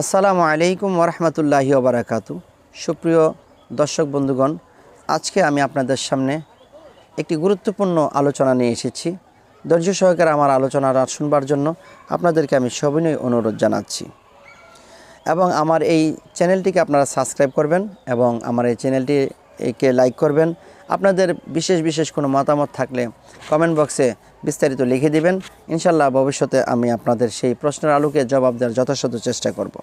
আসসালামু আলাইকুম ওরহমতুল্লাহি ওবরাকাতু। সুপ্রিয় দর্শক বন্ধুগণ, আজকে আমি আপনাদের সামনে একটি গুরুত্বপূর্ণ আলোচনা নিয়ে এসেছি। ধৈর্য সহকারে আমার আলোচনাটা শুনবার জন্য আপনাদেরকে আমি সবিনয় অনুরোধ জানাচ্ছি। এবং আমার এই চ্যানেলটিকে আপনারা সাবস্ক্রাইব করবেন এবং আমার এই চ্যানেলটিকে লাইক করবেন। আপনাদের বিশেষ বিশেষ কোনো মতামত থাকলে কমেন্ট বক্সে বিস্তারিত লিখে দিবেন। ইনশাল্লাহ ভবিষ্যতে আমি আপনাদের সেই প্রশ্নের আলোকে জবাব দেওয়ার যথাসাধ্য চেষ্টা করব।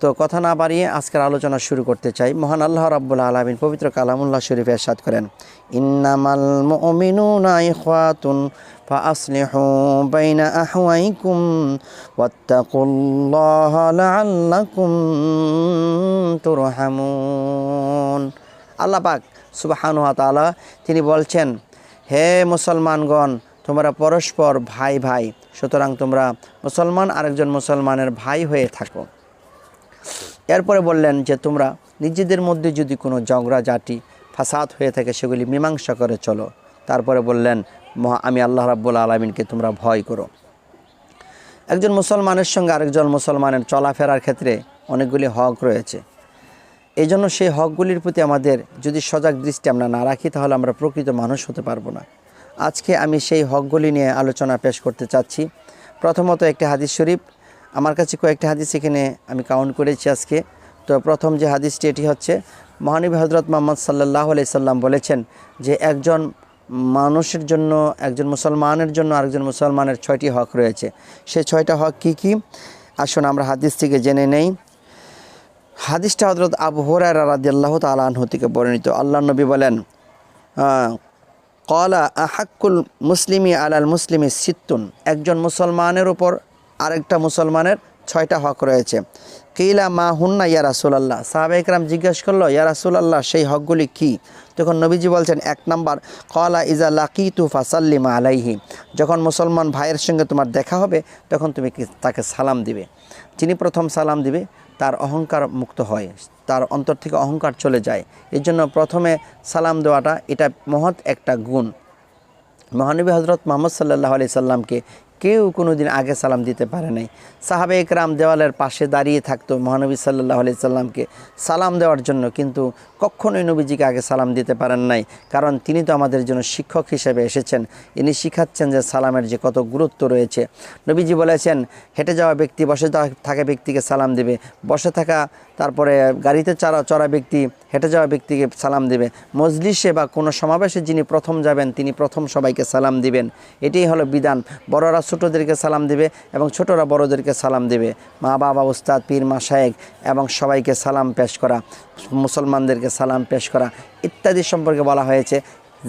তো কথা না বাড়িয়ে আজকের আলোচনা শুরু করতে চাই। মহান আল্লাহ রাব্বুল আলামিন পবিত্র কালামুল্লাহ শরীফে এরশাদ করেন, ইন্নামাল মুমিনুনা ইখওয়াতুন বাইনা আল্লাহ তিনি বলছেন, হে মুসলমানগণ তোমরা পরস্পর ভাই ভাই। সুতরাং তোমরা মুসলমান, আরেকজন মুসলমানের ভাই হয়ে থাকো। এরপরে বললেন যে, তোমরা নিজেদের মধ্যে যদি কোনো ঝগড়া জাটি ফাসাদ হয়ে থাকে, সেগুলি মীমাংসা করে চলো। তারপরে বললেন, মহা, আমি আল্লাহ রাব্বুল আলমিনকে তোমরা ভয় করো। একজন মুসলমানের সঙ্গে আরেকজন মুসলমানের চলাফেরার ক্ষেত্রে অনেকগুলি হক রয়েছে। এই জন্য সেই হকগুলির প্রতি আমাদের যদি সজাগ দৃষ্টি আমরা না রাখি, তাহলে আমরা প্রকৃত মানুষ হতে পারব না। আজকে আমি সেই হকগুলি নিয়ে আলোচনা পেশ করতে চাচ্ছি। প্রথমত একটি হাদিস শরীফ। আমার কাছে কয়েকটি হাদিস এখানে আমি কাউন্ট করেছি আজকে। তো প্রথম যে হাদিসটি, এটি হচ্ছে, মহানবী হজরত মোহাম্মদ সাল্লাহ আলাই সাল্লাম বলেছেন যে একজন মানুষের জন্য, একজন মুসলমানের জন্য আরেকজন মুসলমানের ছয়টি হক রয়েছে। সেই ছয়টা হক কি কি? আসুন আমরা হাদিস থেকে জেনে নেই। হাদিসটা হজরত আবু হরারা রাদিয়াল্লাহ তালাহ থেকে বর্ণিত। আল্লাহ নবী বলেন কলা আহাক্কুল মুসলিমি আলাল মুসলিমি সিত্তুন। একজন মুসলমানের উপর আরেকটা মুসলমানের ছয়টা হক রয়েছে। কিলা মা হুন্না ইয়া রাসুলাল্লাহ। সাহাবে ইকরাম জিজ্ঞেস করল, ইয়া রাসুলাল্লাহ, সেই হকগুলি কি? তখন নবীজি বলছেন, এক নাম্বার, কলা ইজা লাকি তু ফাসাল্লিমা আলাইহি। যখন মুসলমান ভাইয়ের সঙ্গে তোমার দেখা হবে, তখন তুমি তাকে সালাম দিবে? যিনি প্রথম সালাম দিবে, তার অহংকার মুক্ত হয়। তার অন্তর থেকে অহংকার চলে যায়। এর জন্য প্রথমে সালাম দেওয়াটা, এটা মহৎ একটা গুণ। মহানবী হজরত মোহাম্মদ সাল্লাহ আলি সাল্লামকে কেউ কোনো দিন আগে সালাম দিতে পারে নাই। সাহাবে একরাম দেওয়ালের পাশে দাঁড়িয়ে থাকতো মহানবী সাল্লাহ আলি সাল্লামকে সালাম দেওয়ার জন্য, কিন্তু কখনোই নবীজিকে আগে সালাম দিতে পারেন নাই, কারণ তিনি তো আমাদের জন্য শিক্ষক হিসেবে এসেছেন। ইনি শিখাচ্ছেন যে সালামের যে কত গুরুত্ব রয়েছে। নবীজি বলেছেন, হেঁটে যাওয়া ব্যক্তি, বসে থাকা ব্যক্তিকে সালাম দেবে। বসে থাকা, তারপরে গাড়িতে চড়া চড়া ব্যক্তি, হেঁটে যাওয়া ব্যক্তিকে সালাম দেবে। মজলিসে বা কোনো সমাবেশে যিনি প্রথম যাবেন, তিনি প্রথম সবাইকে সালাম দিবেন। এটাই হলো বিধান। বড়রা ছোটোদেরকে সালাম দেবে এবং ছোটরা বড়দেরকে সালাম দেবে। মা, বাবা, উস্তাদ, পীর মাসায়েক এবং সবাইকে সালাম পেশ করা, মুসলমানদেরকে সালাম পেশ করা ইত্যাদি সম্পর্কে বলা হয়েছে।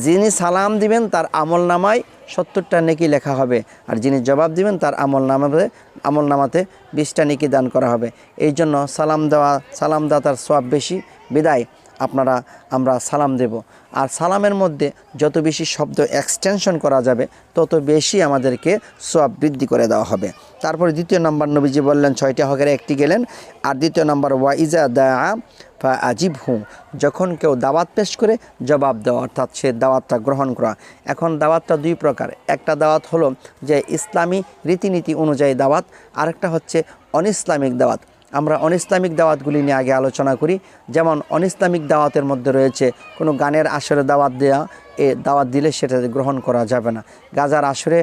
যিনি সালাম দিবেন তার আমল নামায় সত্তরটা নেকি লেখা হবে আর যিনি জবাব দিবেন তার আমল নামাতে আমল নামাতে বিশটা নেকি দান করা হবে। এই জন্য সালাম দেওয়া সালাম দাতার সব বেশি। বিদায়। আপনারা, আমরা সালাম দেব। আর সালামের মধ্যে যত বেশি শব্দ এক্সটেনশন করা যাবে, তত বেশি আমাদেরকে সব বৃদ্ধি করে দেওয়া হবে। তারপরে দ্বিতীয় নম্বর নবীজি বললেন, ছয়টি হকের একটি গেলেন। আর দ্বিতীয় নম্বর ওয়াইজা দা ফা আজিব হুঁ যখন কেউ দাওয়াত পেশ করে, জবাব দেওয়া, অর্থাৎ সে দাওয়াতটা গ্রহণ করা। এখন দাওয়াতটা দুই প্রকার। একটা দাওয়াত হলো যে ইসলামী রীতিনীতি অনুযায়ী দাওয়াত, আরেকটা হচ্ছে অনিসলামিক দাওয়াত। আমরা অনিসলামিক দাওয়াতগুলি নিয়ে আগে আলোচনা করি। যেমন অনিসলামিক দাওয়াতের মধ্যে রয়েছে, কোনো গানের আসরে দাওয়াত দেওয়া এ দাওয়াত দিলে সেটা গ্রহণ করা যাবে না। গাজার আসরে,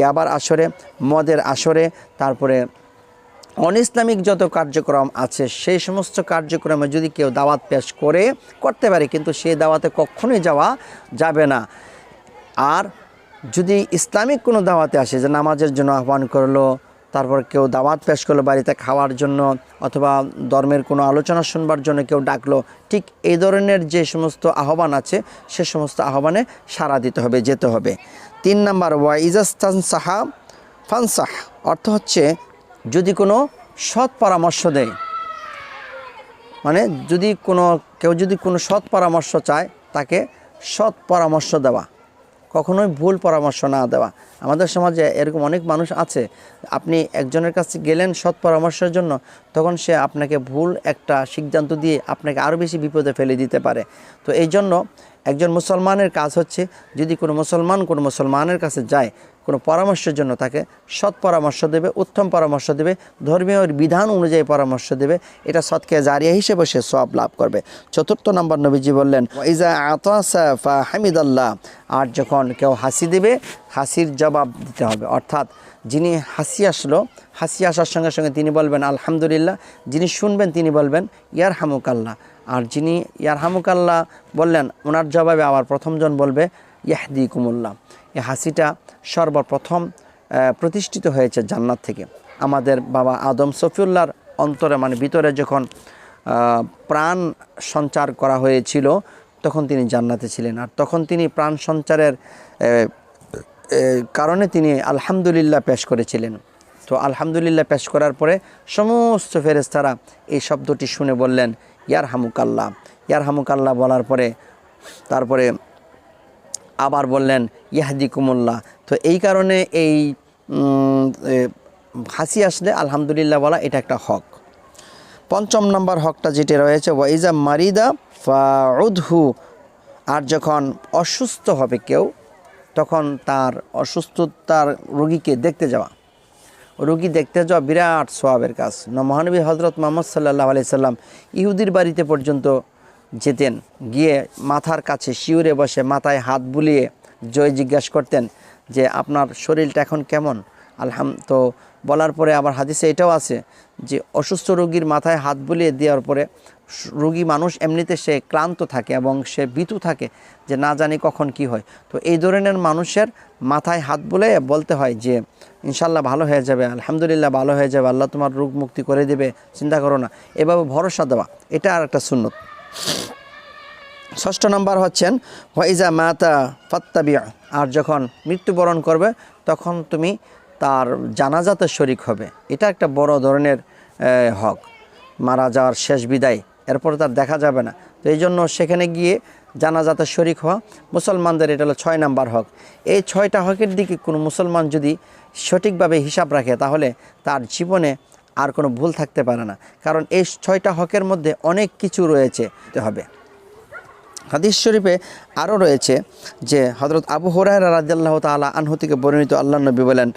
ইয়াবার আসরে, মদের আসরে, তারপরে অনিসলামিক যত কার্যক্রম আছে, সেই সমস্ত কার্যক্রমে যদি কেউ দাওয়াত পেশ করে, করতে পারে, কিন্তু সেই দাওয়াতে কখনোই যাওয়া যাবে না। আর যদি ইসলামিক কোনো দাওয়াতে আসে, যে নামাজের জন্য আহ্বান করল তারপর কেউ দাওয়াত পেশ করল বাড়িতে খাওয়ার জন্য অথবা ধর্মের কোনো আলোচনা শুনবার জন্য কেউ ডাকলো, ঠিক এই ধরনের যে সমস্ত আহ্বান আছে, সে সমস্ত আহ্বানে সাড়া দিতে হবে, যেতে হবে। তিন নাম্বার ওয়া ইজাস্তান সাহা ফানসাহ, অর্থ হচ্ছে যদি কোনো সৎ পরামর্শ দেয় মানে যদি কোনো, কেউ যদি কোনো সৎ পরামর্শ চায়, তাকে সৎ পরামর্শ দেওয়া। কখনোই ভুল পরামর্শ না দেওয়া। আমাদের সমাজে এরকম অনেক মানুষ আছে, আপনি একজনের কাছে গেলেন সৎ পরামর্শের জন্য, তখন সে আপনাকে ভুল একটা সিদ্ধান্ত দিয়ে আপনাকে আরও বেশি বিপদে ফেলে দিতে পারে। তো এই জন্য একজন মুসলমানের কাজ হচ্ছে, যদি কোনো মুসলমান কোনো মুসলমানের কাছে যায় কোনো পরামর্শের জন্য তাকে সৎ পরামর্শ দেবে, উত্তম পরামর্শ দেবে, ধর্মীয় বিধান অনুযায়ী পরামর্শ দেবে। এটা সৎকে জারিয়া হিসেবে সে সব লাভ করবে। চতুর্থ নম্বর নবীজি বললেন ইজা আতাসা ফা হামিদাল্লাহ আর যখন কেউ হাসি দেবে, হাসির জবাব দিতে হবে। অর্থাৎ যিনি হাসি আসলো, হাসি আসার সঙ্গে সঙ্গে তিনি বলবেন, আলহামদুলিল্লাহ। যিনি শুনবেন, তিনি বলবেন ইয়ার হামুকাল্লাহ আর যিনি ইয়ার হামুকাল্লাহ বললেন, ওনার জবাবে আবার প্রথমজন বলবে ইয়াহদি কুমুল্লাহ এই হাসিটা সর্বপ্রথম প্রতিষ্ঠিত হয়েছে জান্নাত থেকে। আমাদের বাবা আদম সফিউল্লাহর অন্তরে মানে ভিতরে যখন প্রাণ সঞ্চার করা হয়েছিল, তখন তিনি জান্নাতে ছিলেন। আর তখন তিনি প্রাণ সঞ্চারের কারণে তিনি আলহামদুলিল্লাহ পেশ করেছিলেন। তো আলহামদুলিল্লাহ পেশ করার পরে সমস্ত ফেরেস্তারা এই শব্দটি শুনে বললেন ইয়ার হামুকাল্লাহ ইয়ার হামুকাল্লাহ বলার পরে, তারপরে আবার বললেন ইয়াহদি কুমুল্লাহ তো এই কারণে এই হাসি আসলে আলহামদুলিল্লাহ বলা এটা একটা হক। পঞ্চম নম্বর হকটা যেটি রয়েছে, ওয়াইজা মারিদা ফাউদহু। আর যখন অসুস্থ হবে কেউ, তখন তার অসুস্থতার রোগীকে দেখতে যাওয়া। রোগী দেখতে যাওয়া বিরাট সোয়াবের কাজ। মহানবী হজরত মোহাম্মদ সাল্লাহ আলি সাল্লাম ইহুদির বাড়িতে পর্যন্ত যেতেন। গিয়ে মাথার কাছে শিউরে বসে মাথায় হাত বুলিয়ে জয় জিজ্ঞাসা করতেন যে, আপনার শরীরটা এখন কেমন? আলহাম, তো বলার পরে আবার হাদিসে এটাও আছে যে, অসুস্থ রোগীর মাথায় হাত বুলিয়ে দেওয়ার পরে রোগী মানুষ এমনিতে সে ক্লান্ত থাকে এবং সে বিতু থাকে যে, না জানি কখন কি হয়। তো এই ধরনের মানুষের মাথায় হাত বলে বলতে হয় যে ইনশাল্লাহ ভালো হয়ে যাবে, আলহামদুলিল্লাহ ভালো হয়ে যাবে, আল্লাহ তোমার রোগ মুক্তি করে দেবে, চিন্তা করো না। এভাবে ভরসা দেওয়া, এটা আর একটা সুন্নত। ষষ্ঠ নম্বর হচ্ছেন, ওয়াইজা মাতা ফাত্তাবিয়া আর যখন মৃত্যুবরণ করবে, তখন তুমি তার জানাজাতে শরিক হবে। এটা একটা বড় ধরনের হক। মারা যাওয়ার শেষ বিদায়। এরপরে তার দেখা যাবে না। তো এই জন্য সেখানে গিয়ে জানাজাতে শরিক হওয়া মুসলমানদের এটা হলো ছয় নাম্বার হক। এই ছয়টা হকের দিকে কোনো মুসলমান যদি সঠিকভাবে হিসাব রাখে, তাহলে তার জীবনে আর কোনো ভুল থাকতে পারে না। কারণ এই ছয়টা হকের মধ্যে অনেক কিছু রয়েছে হবে। হাদিস শরীফে আরও রয়েছে যে হজরত আবু হরাইরা রাদিয়াল্লাহু তাআলা আনহু থেকে বর্ণিত আল্লাহ নবী বলেন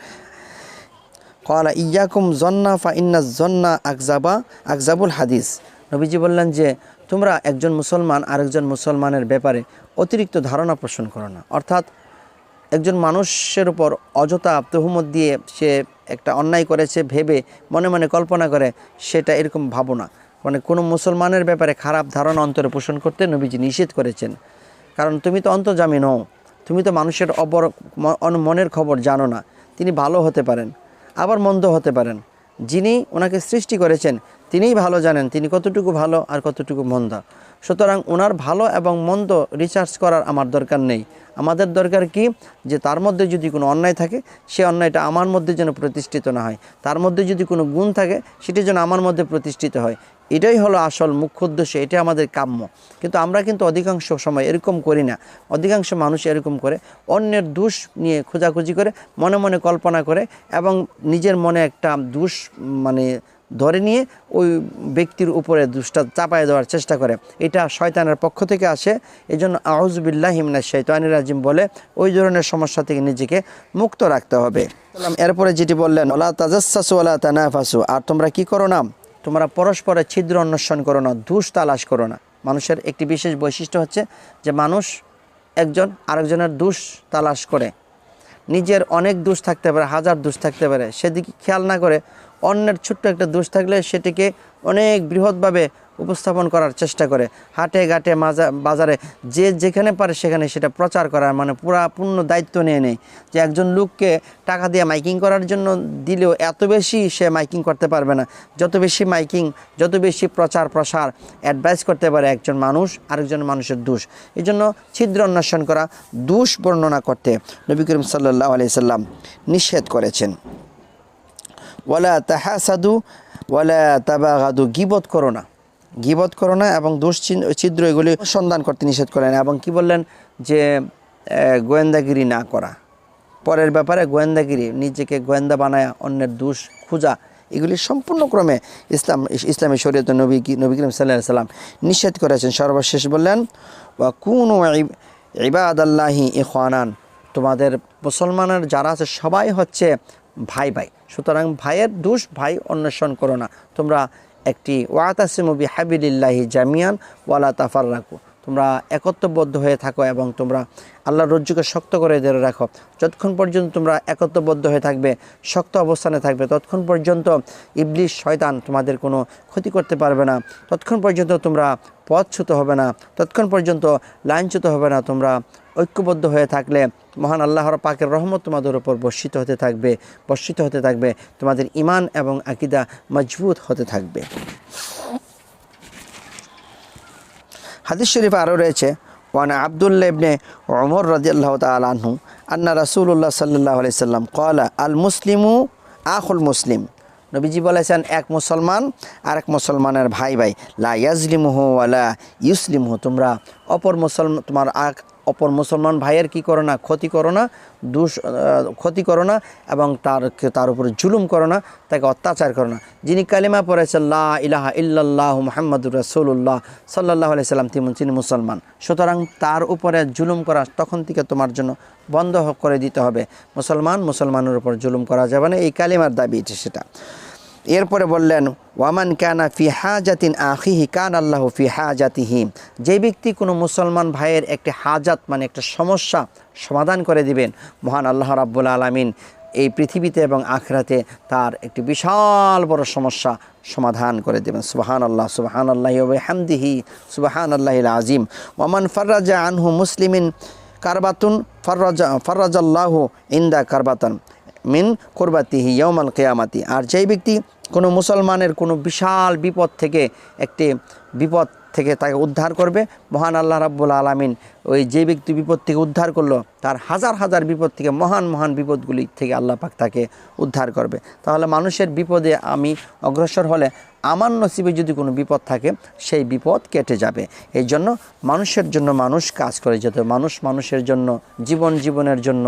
কলা ইয়াকুম জন্না ফা ইন্না জন্না আকজাবা আকজাবুল হাদিস। নবীজি বললেন যে, তোমরা একজন মুসলমান আরেকজন মুসলমানের ব্যাপারে অতিরিক্ত ধারণা পোষণ করো না। অর্থাৎ একজন মানুষের উপর অযথা তহুমত দিয়ে সে একটা অন্যায় করেছে, ভেবে মনে মনে কল্পনা করে, সেটা এরকম ভাবো না। মানে কোনো মুসলমানের ব্যাপারে খারাপ ধারণা অন্তরে পোষণ করতে নবীজি নিষেধ করেছেন। কারণ তুমি তো অন্তর্জামী নও, তুমি তো মানুষের অপর মনের খবর জানো না। তিনি ভালো হতে পারেন, আবার মন্দ হতে পারেন। যিনি ওনাকে সৃষ্টি করেছেন, তিনিই ভালো জানেন, তিনি কতটুকু ভালো আর কতটুকু মন্দ। সুতরাং ওনার ভালো এবং মন্দ রিসার্চ করার আমার দরকার নেই। আমাদের দরকার কি? যে তার মধ্যে যদি কোনো অন্যায় থাকে, সে অন্যায়টা আমার মধ্যে যেন প্রতিষ্ঠিত না হয়। তার মধ্যে যদি কোনো গুণ থাকে, সেটি যেন আমার মধ্যে প্রতিষ্ঠিত হয়। এটাই হলো আসল মুখ্য উদ্দেশ্য এটা আমাদের কাম্য। কিন্তু আমরা কিন্তু অধিকাংশ সময় এরকম করি না। অধিকাংশ মানুষ এরকম করে। অন্যের দোষ নিয়ে খোঁজাখুঁজি করে, মনে মনে কল্পনা করে এবং নিজের মনে একটা দোষ মানে ধরে নিয়ে ওই ব্যক্তির উপরে দুষ্টা চাপায় দেওয়ার চেষ্টা করে। এটা শয়তানের পক্ষ থেকে আসে। এই জন্য আউজবিল্লাহ হিমনা শৈতানির রাজিম বলে, ওই ধরনের সমস্যা থেকে নিজেকে মুক্ত রাখতে হবে। এরপরে যেটি বললেন, ওলা তাজাসু ওলা তানাফাসু। আর তোমরা কি করো না? তোমরা পরস্পরের ছিদ্র অন্বেষণ করো না, দুষ তালাশ করো না। মানুষের একটি বিশেষ বৈশিষ্ট্য হচ্ছে যে মানুষ একজন আরেকজনের দুষ তালাশ করে। নিজের অনেক দুষ থাকতে পারে, হাজার দুষ থাকতে পারে। সেদিকে খেয়াল না করে অন্যের ছোট্ট একটা দোষ থাকলে সেটিকে অনেক বৃহৎভাবে উপস্থাপন করার চেষ্টা করে। হাটে, ঘাটে, মাজা, বাজারে যে যেখানে পারে সেখানে সেটা প্রচার করার মানে পুরা পূর্ণ দায়িত্ব নিয়ে নেয়। যে একজন লোককে টাকা দিয়ে মাইকিং করার জন্য দিলেও এত বেশি সে মাইকিং করতে পারবে না। যত বেশি মাইকিং, যত বেশি প্রচার, প্রসার, অ্যাডভাইস করতে পারে একজন মানুষ, আরেকজন মানুষের দোষ। এই জন্য ছিদ্র অন্বেষণ করা, দোষ বর্ণনা করতে নবী করিম সাল্লাহ আলি সাল্লাম নিষেধ করেছেন। ওয়ালা তাহাসাদু, ওয়ালা তাবাগাদু, গিবত করো না। গিবত করো না এবং দোষ চিন- ছিদ্র এগুলি সন্ধান করতে নিষেধ করেন। এবং কি বললেন? যে গোয়েন্দাগিরি না করা। পরের ব্যাপারে গোয়েন্দাগিরি, নিজেকে গোয়েন্দা বানায় অন্যের দোষ খোঁজা, এগুলি সম্পূর্ণ ক্রমে ইসলাম ইসলামী শরীয়ত নবী নবী করিম সাল্লাহ সাল্লাম নিষেধ করেছেন। সর্বশেষ বললেন, ওয়া কুনু ইবাদ আল্লাহি ইখানান তোমাদের মুসলমানের যারা আছে, সবাই হচ্ছে ভাই ভাই। সুতরাং ভাইয়ের দোষ ভাই অন্বেষণ করো না। তোমরা একটি ওয়াতাসিমবি হাবিলিল্লাহি জামিয়ান, ওয়ালা তাফার রাখো তোমরা একত্রবদ্ধ হয়ে থাকো এবং তোমরা আল্লাহর রজ্জুকে শক্ত করে ধরে রাখো। যতক্ষণ পর্যন্ত তোমরা একত্রবদ্ধ হয়ে থাকবে, শক্ত অবস্থানে থাকবে, ততক্ষণ পর্যন্ত ইবলিশ শয়তান তোমাদের কোনো ক্ষতি করতে পারবে না। ততক্ষণ পর্যন্ত তোমরা পথচ্যুত হবে না। ততক্ষণ পর্যন্ত লাইনচ্যুত হবে না। তোমরা ঐক্যবদ্ধ হয়ে থাকলে মহান আল্লাহর পাকের রহমত তোমাদের উপর বর্ষিত হতে থাকবে, বর্ষিত হতে থাকবে। তোমাদের ইমান এবং আকিদা মজবুত হতে থাকবে। হাদিস শরীফ আরও রয়েছে, ওয়ান আবদুল্লা ইবনে ওমর রাজিয়াল্লাহ তালহু আন্না রাসুল্লাহ সাল্লাহ আলাইসাল্লাম কলা আল মুসলিমু আখুল মুসলিম। নবীজি বলেছেন, এক মুসলমান আর এক মুসলমানের ভাই ভাই লা ইয়াজলিমুহু আলা ইউসলিমহু। তোমরা অপর মুসলমান, তোমার অপর মুসলমান ভাইয়ের কি করো না, ক্ষতি করো না, দুষ ক্ষতি করো না এবং তার তার উপরে জুলুম করো না, তাকে অত্যাচার করো না। যিনি কালিমা পড়েছেন, লা ইলাহা ইল্লাল্লাহ মুহাম্মাদুর রাসূলুল্লাহ সাল্লাল্লাহু আলাইহি সাল্লাম, তিনি তিনি মুসলমান। সুতরাং তার উপরে জুলুম করা তখন থেকে তোমার জন্য বন্ধ করে দিতে হবে। মুসলমান মুসলমানের উপর জুলুম করা যাবে না, এই কালিমার দাবি এটি সেটা। এরপরে বললেন, ওয়ামান কানা ফি হাজাতিন আখিহি কান আল্লাহ ফি হাজাতিহি। যে ব্যক্তি কোনো মুসলমান ভাইয়ের একটি হাজাত মানে একটা সমস্যা সমাধান করে দিবেন, মহান আল্লাহ রাব্বুল আলামিন এই পৃথিবীতে এবং আখরাতে তার একটি বিশাল বড় সমস্যা সমাধান করে দেবেন। সুবাহান আল্লাহ সুবাহান আল্লাহ হামদিহি সুবাহান আল্লাহ আজিম ওয়ামান ফার্রাজা আনহু মুসলিমিন কারবাতুন ফার্রাজা, ফার্রাজাল্লাহ ইন্দা কারবাতান মিন কোরবাতিহি ইয়মাল কেয়ামাতি। আর যেই ব্যক্তি কোনো মুসলমানের কোনো বিশাল বিপদ থেকে একটি বিপদ থেকে তাকে উদ্ধার করবে। মহান আল্লাহ রাব্বুল আলামিন ওই যে ব্যক্তি বিপদ থেকে উদ্ধার করল, তার হাজার হাজার বিপদ থেকে মহান মহান বিপদগুলি থেকে আল্লাহ পাক তাকে উদ্ধার করবে। তাহলে মানুষের বিপদে আমি অগ্রসর হলে আমার নসিবে যদি কোনো বিপদ থাকে, সেই বিপদ কেটে যাবে। এই জন্য মানুষের জন্য মানুষ কাজ করে, যেতে মানুষ মানুষের জন্য, জীবন জীবনের জন্য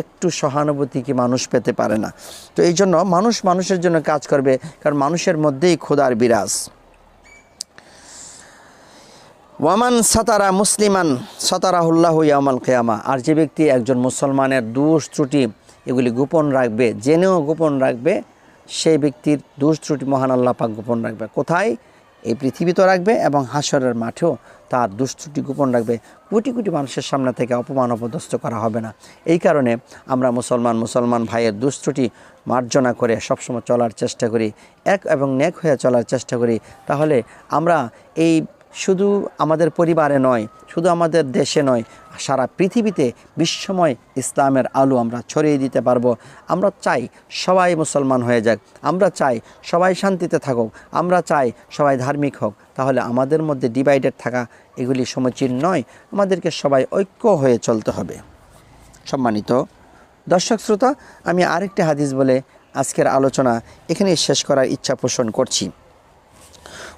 একটু সহানুভূতি কি মানুষ পেতে পারে না। তো এই জন্য মানুষ মানুষের জন্য কাজ করবে, কারণ মানুষের মধ্যেই খোদার বিরাজ। ওয়ামান সাতারা মুসলিমান সাতারাহুল্লাহ ইয়ামাল কেয়ামা, আর যে ব্যক্তি একজন মুসলমানের দোষ ত্রুটি এগুলি গোপন রাখবে, জেনেও গোপন রাখবে, সেই ব্যক্তির দোষ ত্রুটি মহান আল্লাহ পাক গোপন রাখবে। কোথায়? এই পৃথিবী তো রাখবে এবং হাসরের মাঠেও তার দুষ্টুটি গোপন রাখবে। কোটি কোটি মানুষের সামনে থেকে অপমান অপদস্থ করা হবে না। এই কারণে আমরা মুসলমান মুসলমান ভাইয়ের দুষ্টুটি মার্জনা করে সবসময় চলার চেষ্টা করি, এক এবং নেক হয়ে চলার চেষ্টা করি। তাহলে আমরা এই শুধু আমাদের পরিবারে নয়, শুধু আমাদের দেশে নয়, সারা পৃথিবীতে বিশ্বময় ইসলামের আলো আমরা ছড়িয়ে দিতে পারব। আমরা চাই সবাই মুসলমান হয়ে যাক। আমরা চাই সবাই শান্তিতে থাকুক। আমরা চাই সবাই ধার্মিক হোক। তাহলে আমাদের মধ্যে ডিভাইডেড থাকা এগুলি সমীচীন নয়। আমাদেরকে সবাই ঐক্য হয়ে চলতে হবে। সম্মানিত দর্শক শ্রোতা, আমি আরেকটি হাদিস বলে আজকের আলোচনা এখানেই শেষ করার ইচ্ছা পোষণ করছি।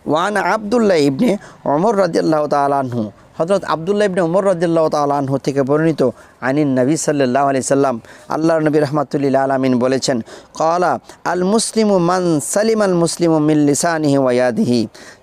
ওয়ান আবদুল্লাহ ইবনে অমর রাজিয়াল্লাহ তালাহু হজরত আবদুল্লাহ ইবনে ওমর রাদিয়াল্লাহ তালাহু থেকে বর্ণিত, আনিন নবী সাল্লাহ আলি সাল্লাম আল্লাহ নবী রহমাতুল্লিল আলমিন বলেছেন কলা আল মুসলিমু মান সালিম আল মুসলিম মিল লিসানিহি ওয়াদিহি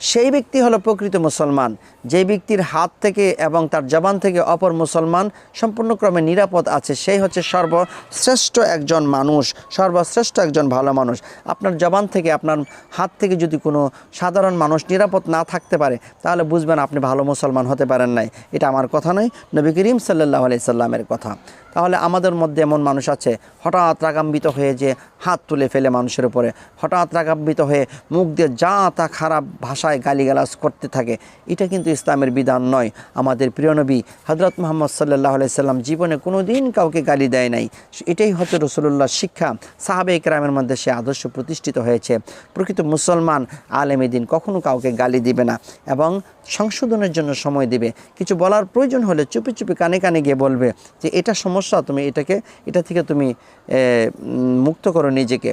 সেই ব্যক্তি হলো প্রকৃত মুসলমান। যে ব্যক্তির হাত থেকে এবং তার জবান থেকে অপর মুসলমান সম্পূর্ণক্রমে নিরাপদ আছে, সেই হচ্ছে সর্বশ্রেষ্ঠ একজন মানুষ, সর্বশ্রেষ্ঠ একজন ভালো মানুষ। আপনার জবান থেকে, আপনার হাত থেকে যদি কোনো সাধারণ মানুষ নিরাপদ না থাকতে পারে, তাহলে বুঝবেন আপনি ভালো মুসলমান হতে পারেন নাই। এটা আমার কথা নয়, নবী করিম সাল্লাহ আলি সাল্লামের কথা। তাহলে আমাদের মধ্যে এমন মানুষ আছে, হঠাৎ রাগাম্বিত হয়ে যে হাত তুলে ফেলে মানুষের উপরে, হঠাৎ রাগাম্বিত হয়ে মুখ দিয়ে যা তা খারাপ ভাষায় গালিগালাজ করতে থাকে, এটা কিন্তু ইসলামের বিধান নয়। আমাদের প্রিয় নবী হজরত মোহাম্মদ সাল্লাহ সাল্লাম জীবনে কোনো দিন কাউকে গালি দেয় নাই। এটাই হচ্ছে রসুল্লাহ শিক্ষা। সাহাবে ইকরামের মধ্যে সে আদর্শ প্রতিষ্ঠিত হয়েছে। প্রকৃত মুসলমান আলেমী দিন কখনো কাউকে গালি দিবে না এবং সংশোধনের জন্য সময় দিবে। কিছু বলার প্রয়োজন হলে চুপি চুপি কানে কানে গিয়ে বলবে যে, এটা সমস্যা, তুমি এটাকে, এটা থেকে তুমি মুক্ত করো নিজেকে।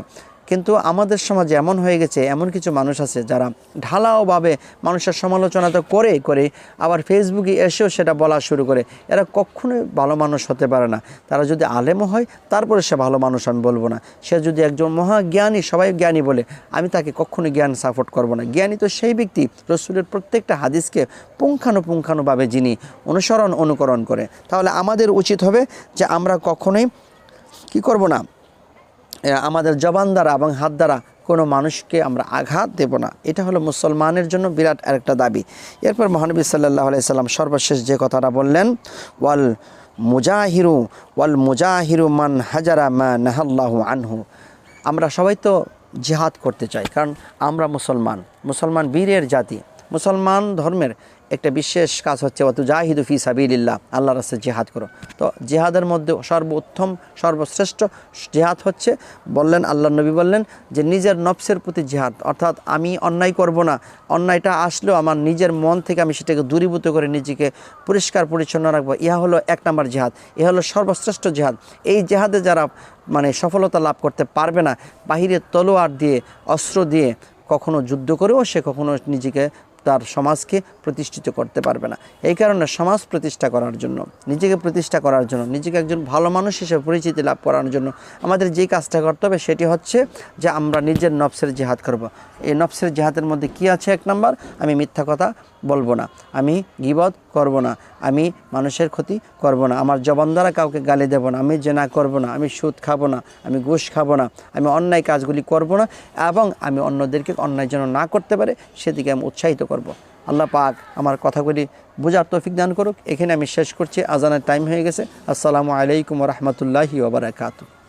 কিন্তু আমাদের সমাজে এমন হয়ে গেছে, এমন কিছু মানুষ আছে যারা ঢালাওভাবে মানুষের সমালোচনা তো করে করে আবার ফেসবুকে এসেও সেটা বলা শুরু করে। এরা কখনোই ভালো মানুষ হতে পারে না। তারা যদি আলেমও হয়, তারপরে সে ভালো মানুষ আমি বলব না। সে যদি একজন মহাজ্ঞানী, সবাই জ্ঞানী বলে, আমি তাকে কখনো জ্ঞান সাপোর্ট করব না। জ্ঞানী তো সেই ব্যক্তি, রসুলের প্রত্যেকটা হাদিসকে পুঙ্খানুপুঙ্খানুভাবে যিনি অনুসরণ, অনুকরণ করে। তাহলে আমাদের উচিত হবে যে আমরা কখনোই কি করব না আমাদের জবান দ্বারা এবং হাত দ্বারা কোনো মানুষকে আমরা আঘাত দেব না। এটা হলো মুসলমানের জন্য বিরাট আরেকটা দাবি। এরপর মহানবী সাল্লাহ সাল্লাম সর্বশেষ যে কথাটা বললেন, ওয়াল মুজাহিরু ওয়াল মুজাহিরু মান হাজারা মা নাহাল্লাহু আনহু। আমরা সবাই তো জিহাদ করতে চাই, কারণ আমরা মুসলমান। মুসলমান বীরের জাতি। মুসলমান ধর্মের একটা বিশেষ কাজ হচ্ছে অত জাহিদু ফি সাবিলিল্লাহ আল্লাহ রাস্তে জেহাদ করো। তো জেহাদের মধ্যে সর্বোত্তম, সর্বশ্রেষ্ঠ জেহাদ হচ্ছে, বললেন আল্লাহ নবী বললেন যে, নিজের নফসের প্রতি জেহাদ। অর্থাৎ আমি অন্যায় করব না, অন্যায়টা আসলেও আমার নিজের মন থেকে আমি সেটাকে দূরীভূত করে নিজেকে পরিষ্কার পরিচ্ছন্ন রাখব। ইহা হলো এক নম্বর জেহাদ, ইহা হলো সর্বশ্রেষ্ঠ জেহাদ। এই জেহাদে যারা মানে সফলতা লাভ করতে পারবে না, বাহিরে তলোয়ার দিয়ে, অস্ত্র দিয়ে কখনো যুদ্ধ করেও সে কখনো নিজেকে তার সমাজকে প্রতিষ্ঠিত করতে পারবে না। এই কারণে সমাজ প্রতিষ্ঠা করার জন্য, নিজেকে প্রতিষ্ঠা করার জন্য, নিজেকে একজন ভালো মানুষ হিসেবে পরিচিতি লাভ করার জন্য আমাদের যে কাজটা করতে হবে সেটি হচ্ছে যে আমরা নিজের নফসের জেহাদ করব। এই নফসের জেহাদের মধ্যে কি আছে? এক নাম্বার, আমি মিথ্যা কথা বলব না। আমি গিবদ করব না। আমি মানুষের ক্ষতি করব না। আমার জবান দ্বারা কাউকে গালি দেব না। আমি জেনা করব না। আমি সুদ খাব না। আমি ঘুষ খাব না। আমি অন্যায় কাজগুলি করব না এবং আমি অন্যদেরকে অন্যায় যেন না করতে পারে, সেদিকে আমি উৎসাহিত করব। আল্লাহ পাক আমার কথাগুলি বোঝার তৌফিক দান করুক। এখানে আমি শেষ করছি। আজানের টাইম হয়ে গেছে। আসসালামু আলাইকুম রহমতুল্লাহি ওবরাকাতু